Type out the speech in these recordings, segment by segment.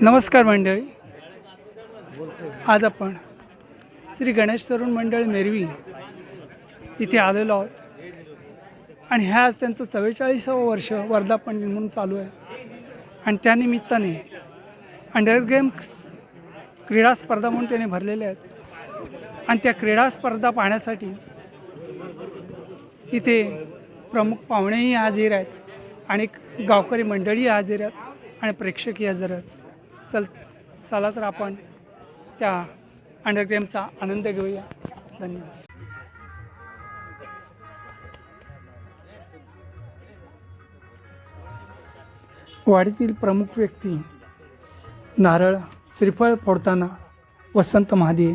नमस्कार मंडळी. आज आपण श्री गणेश तरुण मंडळ मेरवी इथे आलेलो आहोत. आणि ह्या आज त्यांचं चव्वेचाळीसावं वर्ष वर्धापन दिन म्हणून चालू आहे. आणि त्यानिमित्ताने अंडर गेम्स क्रीडा स्पर्धा म्हणून त्याने भरलेल्या आहेत. आणि त्या क्रीडा स्पर्धा पाहण्यासाठी इथे प्रमुख पाहुणेही हजर आहेत. आणि गावकरी मंडळी हजर आहेत. आणि प्रेक्षकीय हजर चल चला तर आपण त्या अंडरग्रेमचा आनंद घेऊया. धन्यवाद. वाडीतील प्रमुख व्यक्ती नारळ श्रीफळ फोडताना वसंत महादे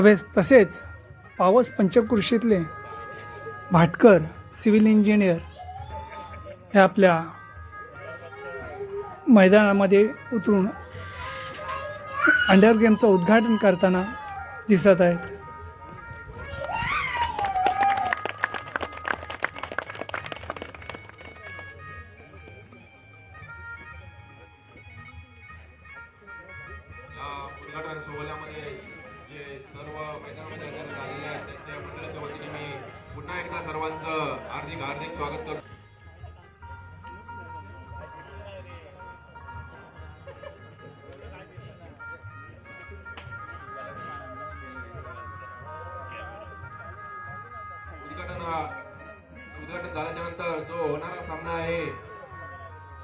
तवे तसेच पावस पंचकृषीतले भाटकर सिव्हिल इंजिनियर हे आपल्या मैदानामध्ये उतरून अंडर गेमचं उद्घाटन करताना दिसत आहेत. उद्घाटन सोहळ्यामध्ये जे सर्व मैदानामध्ये हजर झालेले आहेत त्यांच्या मंडळाच्या वतीने मी पुन्हा एकदा सर्वांचं हार्दिक हार्दिक स्वागत करतो. उद्घाटन उद्घाटन झाल्याच्यानंतर जो होणारा सामना आहे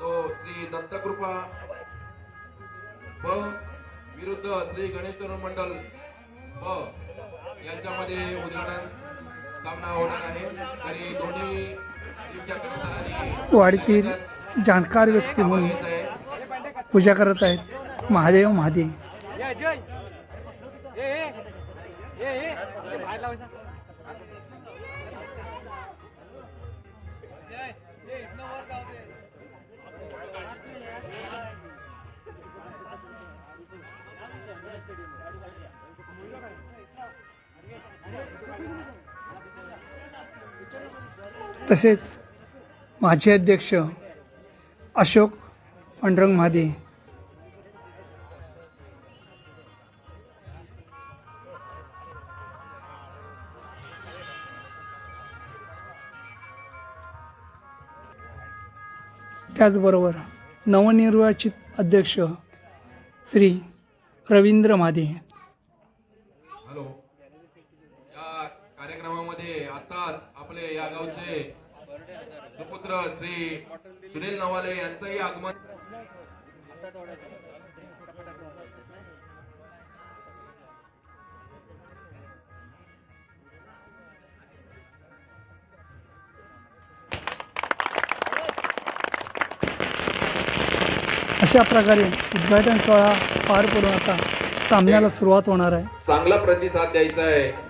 तो श्री दत्तकृपा ब विरुद्ध श्री गणेश तरुण मंडळ वाडीतील जाणकार व्यक्ती म्हणून पूजा करत आहेत महादेव महादेव. तसेच माजी अध्यक्ष अशोक पांडुरंग महादे त्याचबरोबर नवनिर्वाचित अध्यक्ष श्री रवींद्र मादे हॅलो या कार्यक्रमामध्ये आताच आपले या गावचे सुपुत्र श्री सुनील नवाले यांचंही आगमन. अशा प्रकारे उद्घाटन सोहळा पार पडून आता सामन्याला सुरुवात होणार आहे. चांगला प्रतिसाद द्यायचा आहे.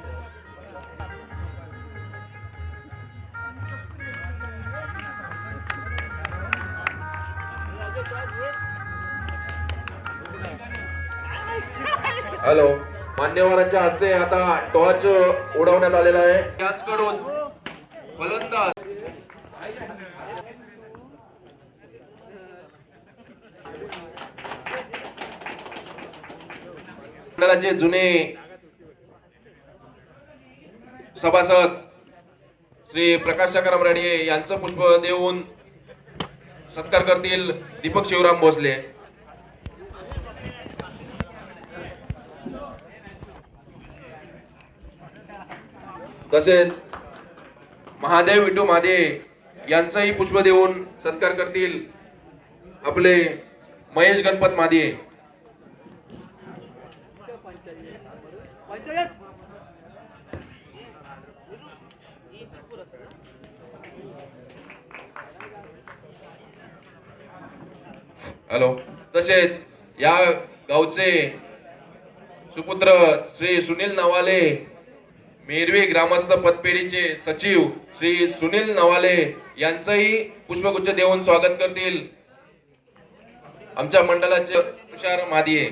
मान्यवरांच्या हस्ते आता टॉर्च उडवण्यात आलेला आहे. त्याचकडून फलंदाज. मंडळाचे जुने सभासद श्री प्रकाश सकाराम राणे यांचं पुष्प देऊन सत्कार करतील दीपक शिवराम भोसले. तसेच महादेव विठू मादे यांचाही पुष्प देऊन सत्कार करतील आपले महेश गणपत मादे हॅलो. तसेच या गावचे सुपुत्र श्री सुनील नवाले मेरवी ग्रामस्थ पतपेढीचे सचिव श्री सुनील नवाले यांचंही पुष्पगुच्छ देऊन स्वागत करतील. आमच्या मंडळाचे तुषार मादिये.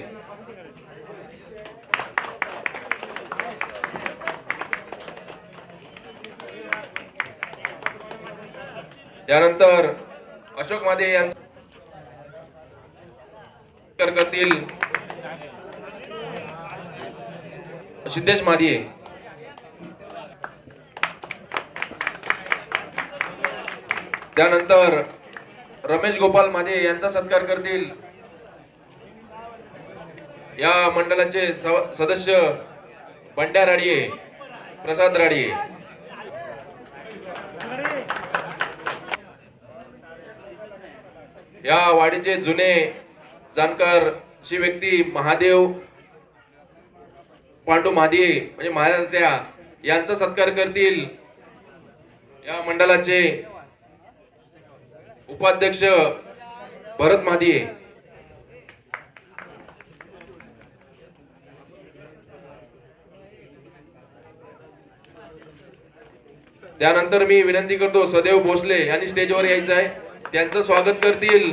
त्यानंतर अशोक मादे यांचा करतील. सिद्धेश मादिये. त्यानंतर रमेश गोपाल माने यांचा सत्कार करतील. या मंडळाचे स- सदस्य बंड्या राडिये प्रसाद राडिये. या वाडीचे जुने जाणकार अशी व्यक्ती महादेव पांडू महादे म्हणजे महाराज त्या यांचा सत्कार करतील. या मंडळाचे उपाध्यक्ष भरत महादिये त्यानंतर मी विनंती करतो सदैव भोसले यांनी स्टेजवर यायचं आहे. त्यांचं स्वागत करतील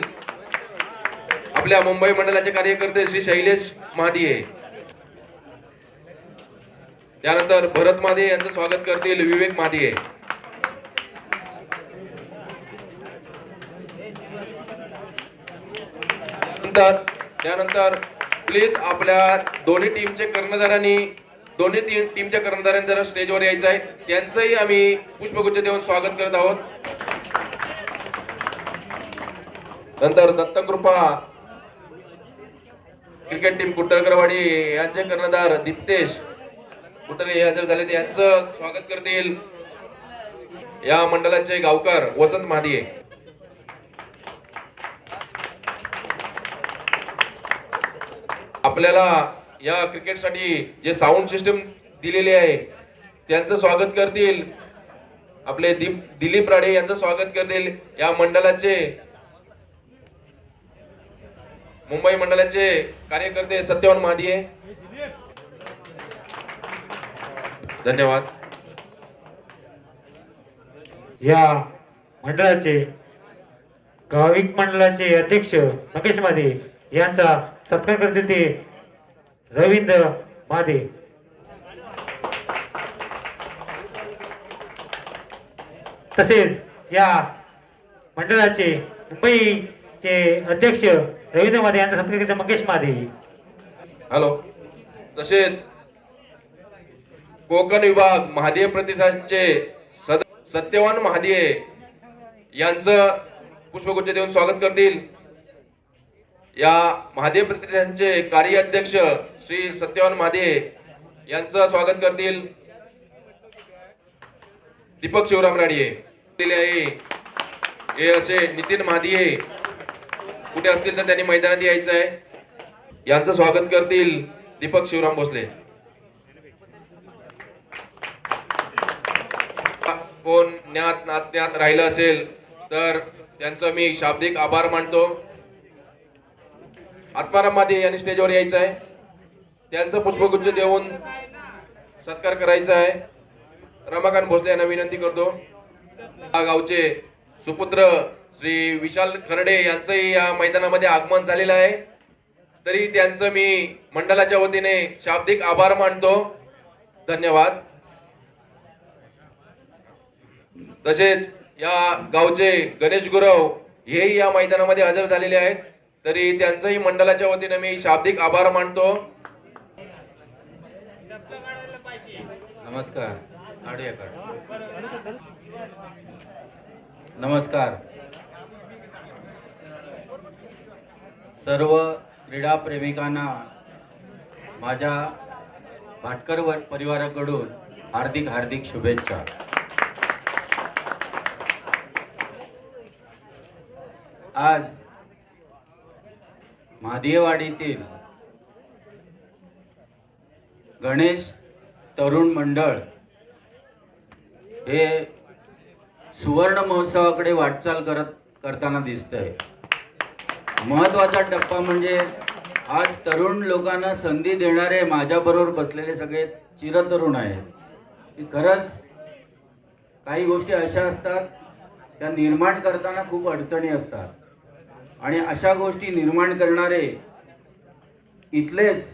आपल्या मुंबई मंडळाचे कार्यकर्ते श्री शैलेश महादिये त्यानंतर भरत मादे यांचं स्वागत करतील विवेक मादिये नंतर त्यानंतर प्लीज आपल्या दोन्ही टीमचे कर्णधारांनी दोन्ही टीम टीमच्या कर्णधारांनी जरा स्टेजवर यायचं आहे. त्यांचंही आम्ही पुष्पगुच्छ देऊन स्वागत करत आहोत. नंतर दत्तकृपा क्रिकेट टीम कुटरकरवाडी यांचे कर्णधार दिप्तेश कुटरे हे हजर झाले यांचं स्वागत करतील. या मंडळाचे गावकार वसंत महादिये आपल्याला या क्रिकेटसाठी जे साऊंड सिस्टम दिलेली आहे त्यांचं स्वागत करतील. आपले दीप दिलीप राडे यांचं स्वागत करतील या मंडळाचे मुंबई मंडळाचे कार्यकर्ते सत्यवान महादिये धन्यवाद. या मंडळाचे गाविक मंडळाचे अध्यक्ष मकेश मादे यांचा सत्कार करतील ते रवींद्र मादे तसेच या मंडळाचे मुंबईचे अध्यक्ष रवींद्र मादे यांचा संपर्क मंगेश मादे हॅलो. तसेच कोकण विभाग महादेव प्रतिष्ठानचे सद सत्यवान महादेव यांचं पुष्पगुच्छ देऊन स्वागत करतील. या महादेव प्रतिष्ठानचे कार्याध्यक्ष श्री सत्यवान मादे यांचं स्वागत करतील दीपक शिवराम राडिये आहे. हे असे नितीन मादिये कुठे असतील तर त्यांनी मैदानात यायचं आहे. यांचं स्वागत करतील दीपक शिवराम भोसले. कोण ज्ञात नाज्ञात राहिलं असेल तर त्यांचं मी शाब्दिक आभार मानतो. आत्माराम मादे यांनी स्टेजवर यायचं आहे. त्यांचं पुष्पगुच्छ देऊन सत्कार करायचा आहे. रमाकांत भोसले यांना विनंती करतो. गावचे सुपुत्र श्री विशाल खर्डे यांचंही या मैदानामध्ये आगमन झालेलं आहे. तरी त्यांचं मी मंडळाच्या वतीने शाब्दिक आभार मानतो. धन्यवाद. तसेच या गावचे गणेश गुरव हेही या मैदानामध्ये हजर झालेले आहेत. तरी त्यांचंही मंडळाच्या वतीने मी शाब्दिक आभार मानतो. नमस्कार. आडियाकड नमस्कार. सर्व क्रीडा प्रेमिकांना माझ्या भाटकर परिवाराकडून हार्दिक हार्दिक शुभेच्छा. आज महादेवाडीतील गणेश तरुण मंडळ हे सुवर्ण महोत्सवाकडे वाटचाल करत करताना दिसतंय. महत्त्वाचा टप्पा म्हणजे आज तरुण लोकांना संधी देणारे माझ्याबरोबर बसलेले सगळे चिरतरुण आहेत. की खरंच काही गोष्टी अशा असतात त्या निर्माण करताना खूप अडचणी असतात. आणि अशा गोष्टी निर्माण करणारे इथलेच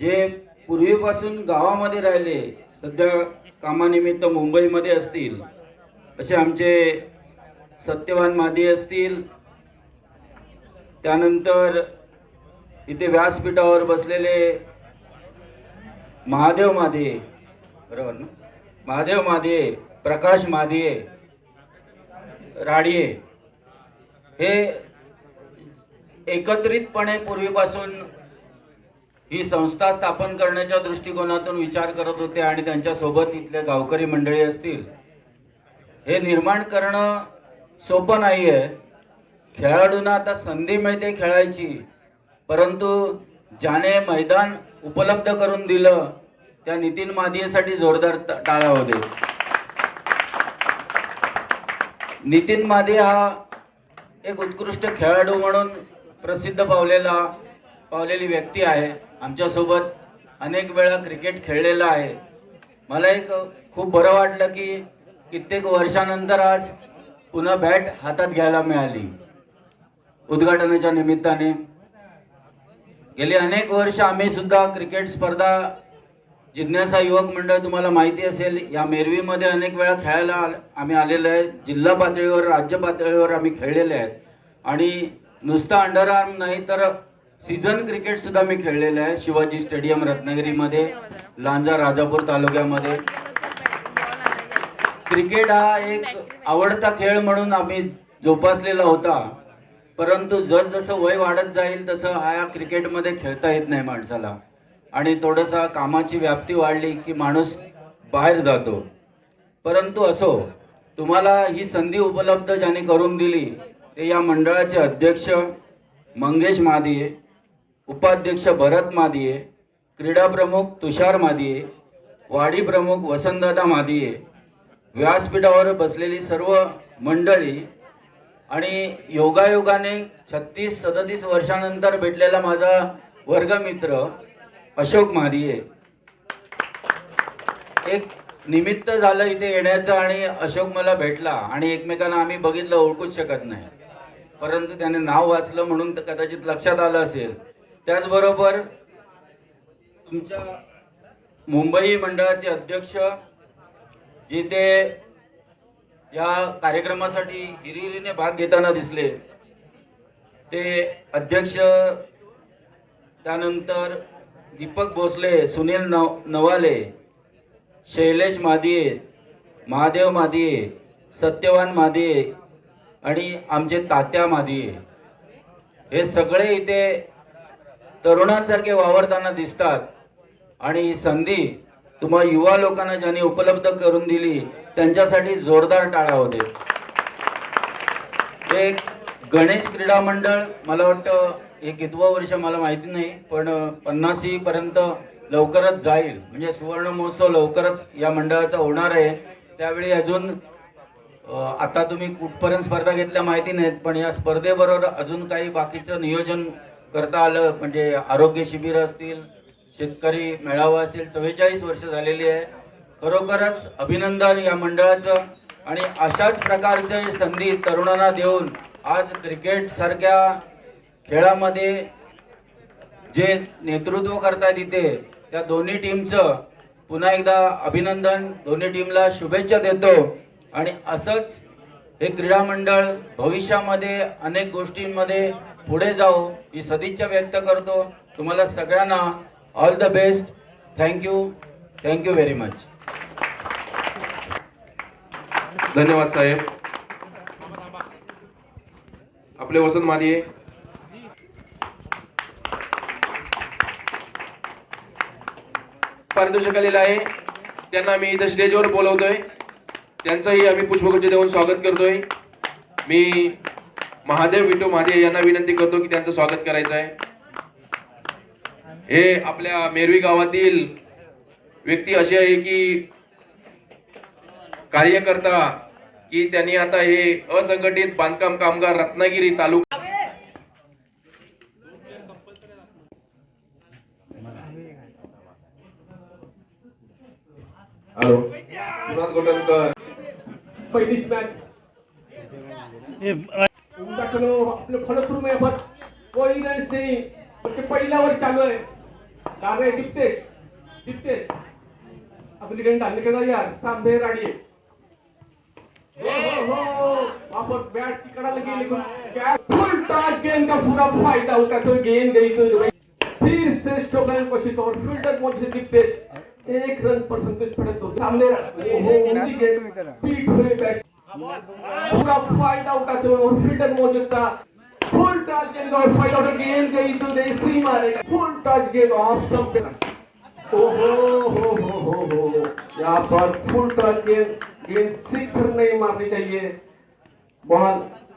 जे पूर्वीपासून गावामध्ये राहिले सध्या कामानिमित्त मुंबईमध्ये असतील असे आमचे सत्यवान मादी असतील त्यानंतर इथे व्यासपीठावर बसलेले महादेव मादे बरोबर ना? महादेव मादे प्रकाश मादिये राडिये हे एकत्रितपणे पूर्वीपासून ही संस्था स्थापन करण्याच्या दृष्टिकोनातून विचार करत होते आणि त्यांच्यासोबत इथले गावकरी मंडळी असतील. हे निर्माण करणं सोपं नाही आहे खेळाडूंना आता संधी मिळते खेळायची. परंतु ज्याने मैदान उपलब्ध करून दिलं त्या नितीन मादियेसाठी जोरदार टाळ्या होते नितीन मादे हा एक उत्कृष्ट खेळाडू म्हणून प्रसिद्ध पावलेला पावलेली व्यक्ती आहे. आमच्यासोबत अनेक वेळा क्रिकेट खेळलेला आहे. मला एक खूप बरं वाटलं की कित्येक वर्षानंतर आज पुन्हा बॅट हातात घ्यायला मिळाली. उद्घाटनाच्या निमित्ताने. गेली अनेक वर्ष आम्ही सुद्धा क्रिकेट स्पर्धा जिज्ञासा युवक मंडळ तुम्हाला माहिती असेल या मेरवीमध्ये अनेक वेळा खेळायला आम्ही आलेलो आहे. जिल्हा पातळीवर राज्य पातळीवर आम्ही खेळलेले आहेत. आणि नुसतं अंडर आर्म नाही तर सीझन क्रिकेट सुद्धा मी खेळलेलं आहे. शिवाजी स्टेडियम रत्नागिरीमध्ये लांजा राजापूर तालुक्यामध्ये. क्रिकेट हा एक आवडता खेळ म्हणून आम्ही जोपासलेला होता. परंतु जसजसं वय वाढत जाईल तसं हा क्रिकेटमध्ये खेळता येत नाही माणसाला. आणि थोडंसं कामाची व्याप्ती वाढली की माणूस बाहेर जातो. परंतु असो तुम्हाला ही संधी उपलब्ध ज्यांनी करून दिली ते या मंडळाचे अध्यक्ष मंगेश महादिये उपाध्यक्ष भरत मादिये क्रीडा प्रमुख तुषार मादिये वाडी प्रमुख वसंतदादा मादिये व्यासपीठावर बसलेली सर्व मंडळी आणि योगायोगाने छत्तीस सदतीस वर्षानंतर भेटलेला माझा वर्गमित्र अशोक मादिये. एक निमित्त झालं इथे येण्याचं आणि अशोक मला भेटला आणि एकमेकांना आम्ही बघितलं ओळखूच शकत नाही. परंतु त्याने नाव वाचलं म्हणून तर कदाचित लक्षात आलं असेल. त्याचबरोबर तुमच्या मुंबई मंडळाचे अध्यक्ष जिथे या कार्यक्रमासाठी हिरिरीने भाग घेताना दिसले ते अध्यक्ष त्यानंतर दीपक भोसले सुनील नव नवाले शैलेश मादिये महादेव मादिये सत्यवान मादिये आणि आमचे तात्या मादिये. हे सगळे इथे तरुणांसारखे वावरताना दिसतात. आणि संधी तुम्हा युवा लोकांना ज्यांनी उपलब्ध करून दिली त्यांच्यासाठी जोरदार टाळा होते. एक गणेश क्रीडा मंडळ मला वाटतं हे कितवं वर्ष मला माहिती नाही पण पन्नासी पर्यंत लवकरच जाईल. म्हणजे सुवर्ण महोत्सव लवकरच या मंडळाचा होणार आहे. त्यावेळी अजून आता तुम्ही कुठपर्यंत स्पर्धा घेतल्या माहिती नाहीत पण या स्पर्धेबरोबर अजून काही बाकीचं नियोजन करता आलं म्हणजे आरोग्य शिबिर असतील शेतकरी मेळावा असेल चव्वेचाळीस वर्ष झालेली आहे. खरोखरच अभिनंदन या मंडळाचं आणि अशाच प्रकारच्या संधी तरुणांना देऊन आज क्रिकेट सारख्या खेळामध्ये जे नेतृत्व करतायत इथे त्या दोन्ही टीमचं पुन्हा एकदा अभिनंदन. दोन्ही टीमला शुभेच्छा देतो आणि असंच हे क्रीडा मंडळ भविष्यामध्ये अनेक गोष्टींमध्ये पुढे जाऊ ही सदिच्छा व्यक्त करतो. तुम्हाला सगळ्यांना all the best thank you thank you very much धन्यवाद साहेब. आपले वसंत मादिये पारितोषिक आलेलं आहे. त्यांना मी इथं स्टेजवर बोलवतोय. त्यांचंही आम्ही पुष्पगुच्छ देऊन स्वागत करतोय. मी महादेव विटू महादेव यांना विनंती करतो की त्यांचं स्वागत करायचं आहे. हे आपल्या मेरवी गावातील व्यक्ती अशी आहे की कार्यकर्ता की त्यांनी आता हे असंघटित बांधकाम कामगार रत्नागिरी तालुका हॅलो. गोटनकर. पहिलीच मॅच उमदाखलो आपलं फलत्रू में बट कोई रन्स नहीं. porque पहिला ओव्हर चालू आहे. लागे दीप्तेश. दीप्तेश. आपली गंडा निकला यार? सामने राणी. हो हो हो. वापस बैट की कड़ा लगी लेकिन क्या फुल टॉस गेंद का पूरा फायदा उठाते हुए गेंद गई तो फिर से स्टोकन कोशिश और फील्डर मोड से दीप्तेश. एक रन पर संतोष पड़े तो सामने पीठ हुए बैट पूरा फ़ायदा उठाते हुए और फील्डर मौजूद था। फुल टच गेंद और फ़ायदा उठा गेंद गई तो मारेगा फुल टच गेंद ऑफ़ स्टंप पे। ओहो हो हो हो हो यहाँ पर फुल टच गेंद गेंद सिक्स रन नहीं मारनी चाहिए। बॉल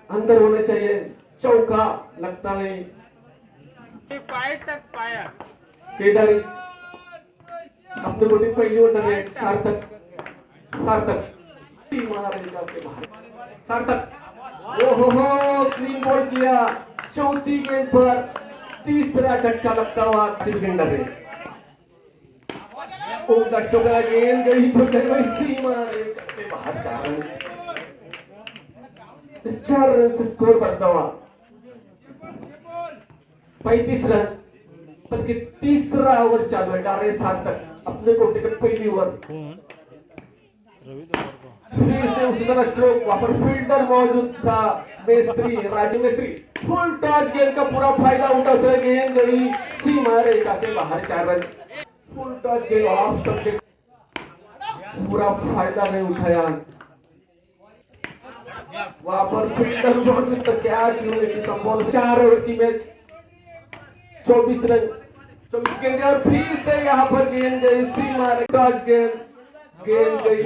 अंदर होना चाहिए। चौका लगता नहीं। केदारी अपने मोटी पहिली ओटर है सार्थक सार्थक। तीन मारेगा के बाहर। सार्थक ओ हो हो क्लीन बॉल किया। चौथी गेंद पर तीसरा झटका लगता हुआ सिलगंडर ने उनका स्टोकरा गेंद गई तो गई वही सीमा के बाहर चार रन चार रन से स्कोर बढ़ता हुआ। पैंतीस रन, बल्कि तीसरा ओवर चालू है, डारे सार्थक। अपने के ओवर फिर से उसी तरह स्ट्रोक वहाँ पर फील्डर मौजूद था। मेस्त्री राजू मेस्त्री फुल टॉस गेंद का पूरा फ़ायदा उठाते हुए गेंद गई सीमा रेखा के बाहर चार रन फुल टॉस गेंद ऑफ़ स्टंप के पूरा फ़ायदा नहीं उठाया। वहाँ पर फील्डर मौजूद था। कैच होने की संभावना चार ओवर की मैच चौबीस रन। तो उसके अंदर फिर से यहाँ पर गेंद गई सी मारे आज गेंद गेंद गई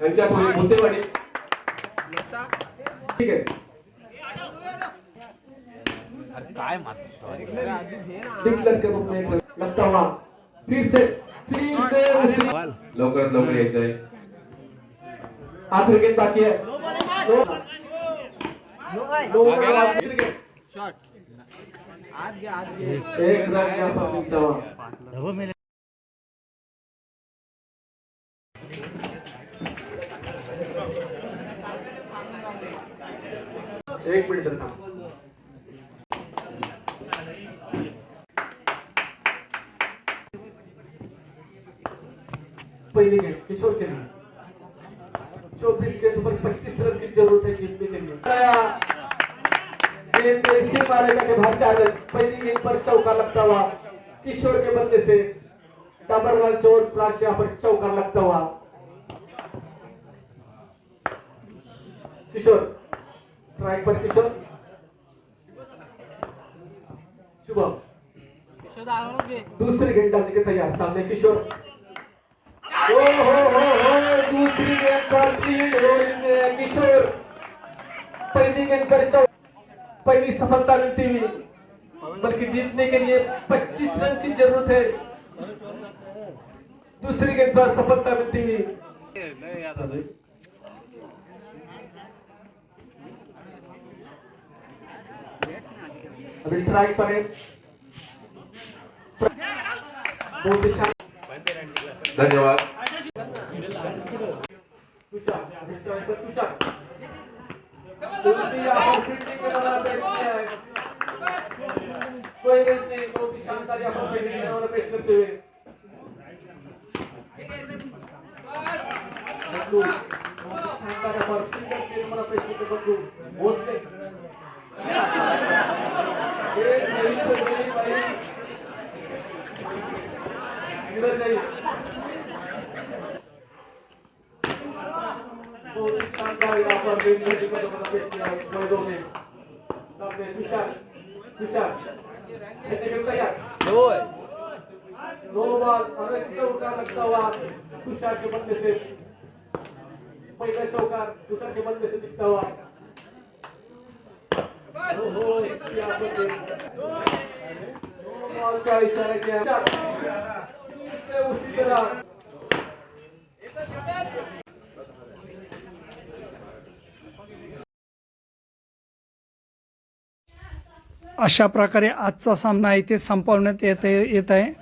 यांच्या पुढे बुद्धेवाडी ठीक आहे। काय मारतो लगता हुआ फिर से फिर से लवकरात लवकर यायचं आहे. आखिर गेंद बाकी आहे। शॉट एक एक मिनिट पहली किशोर के लिए। चौबीस गेंद पर पच्चीस रन की ज़रूरत है जीतने के लिए। ऐसे मारेगा कि भाग चार पहली गेंद पर चौका लगता हुआ किशोर के बंदे से डबल वन चोट प्लस यहाँ पर चौका लगता हुआ। किशोर ट्राइक पर किशोर। शुभम दूसरी गेंद डालने के तैयार सामने किशोर। ओ हो हो हो दूसरी गेंद पर तीन किशोर। पहली गेंद पर चौ पहली सफलता मिलती हुई, बल्कि जीतने के लिए 25 रन की ज़रूरत है। दूसरी गेंद पर सफलता मिलती हुई। अभी ट्राई शानदार धन्यवाद। तुषार अभी ट्राई पर तुषार उल्टी यहाँ पर फील्डिंग के वाला पेश किया है कोई रेस नहीं बहुत ही शानदार यहाँ पर फील्डिंग के वाला पेश करते हुए बंधु, बहुत ही शानदार यहाँ पर फील्डर के वाला पेश करते बंधु भोसले ये नहीं तो नहीं भाई इधर नहीं बहुत ही शानदार यहाँ पर बेनिया जी को ज़बरदस्त पेश किया मर्दों ने सामने तुषार तुषार दो दो बार अनेक चौका लगता हुआ तुषार के बंदे से पहला चौकार तुषार के बंदे से दिखता हुआ का इशारा किया उसी तरह अशा प्रकारे आजचा सामना इथे संपवण्यात येत येत आहे.